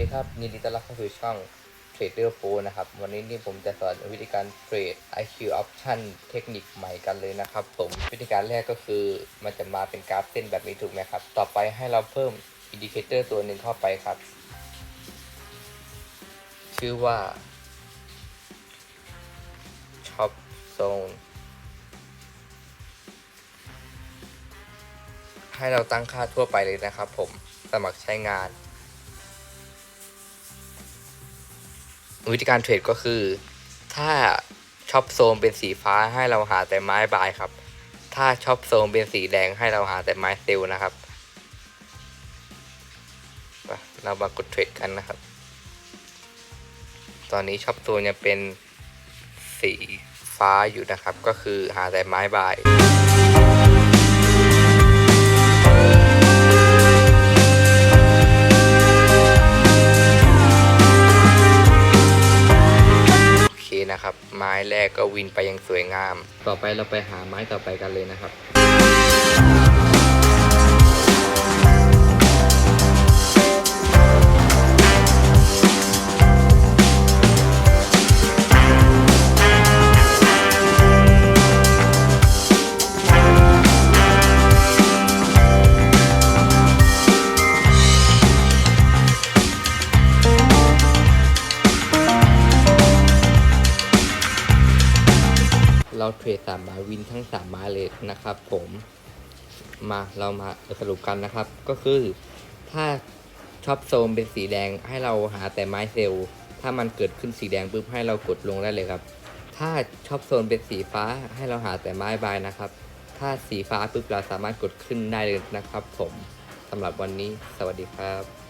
ดีครับยินดีต้อนรับเข้าสู่ช่อง Trader 4นะครับ วันนี้นี่ผมจะสอนวิธีการเทรด IQ Option เทคนิคใหม่กันเลยนะครับผมวิธีการแรกก็คือมันจะมาเป็นกราฟเส้นแบบนี้ถูกไหมครับ ต่อไปให้เราเพิ่มอินดิเคเตอร์ตัวหนึ่งเข้าไปครับ ชื่อว่า Shop Zone ให้เราตั้งค่าทั่วไปเลยนะครับผมสมัครใช้งาน วิธีการเทรดก็คือ ถ้าช็อปโซนเป็นสีฟ้าให้เราหาแต่ไม้บายครับ ถ้าช็อปโซนเป็นสีแดงให้เราหาแต่ไม้เซลล์นะครับ เรามากดเทรดกันนะครับ ตอนนี้ช็อปโซนยังเป็นสีฟ้าอยู่นะครับ ก็คือหาแต่ไม้บาย คนะครับ ไม้แรกก็วินไปอย่างสวยงาม ต่อไปเราไปหาไม้ต่อไปกันเลยนะครับ เราเทรดสามไม้วินทั้งสามไม้เลยนะครับ ผมมาเรามาสรุปกันนะครับ ก็คือถ้าช็อปโซนเป็นสีแดงให้เราหาแต่ไม้เซลล์ถ้ามันเกิดขึ้นสีแดงปุ๊บให้เรากดลงได้เลยครับ ถ้าช็อปโซนเป็นสีฟ้าให้เราหาแต่ไม้บายนะครับ ถ้าสีฟ้าปุ๊บเราสามารถกดขึ้นได้เลยนะครับ ผมสำหรับวันนี้สวัสดีครับ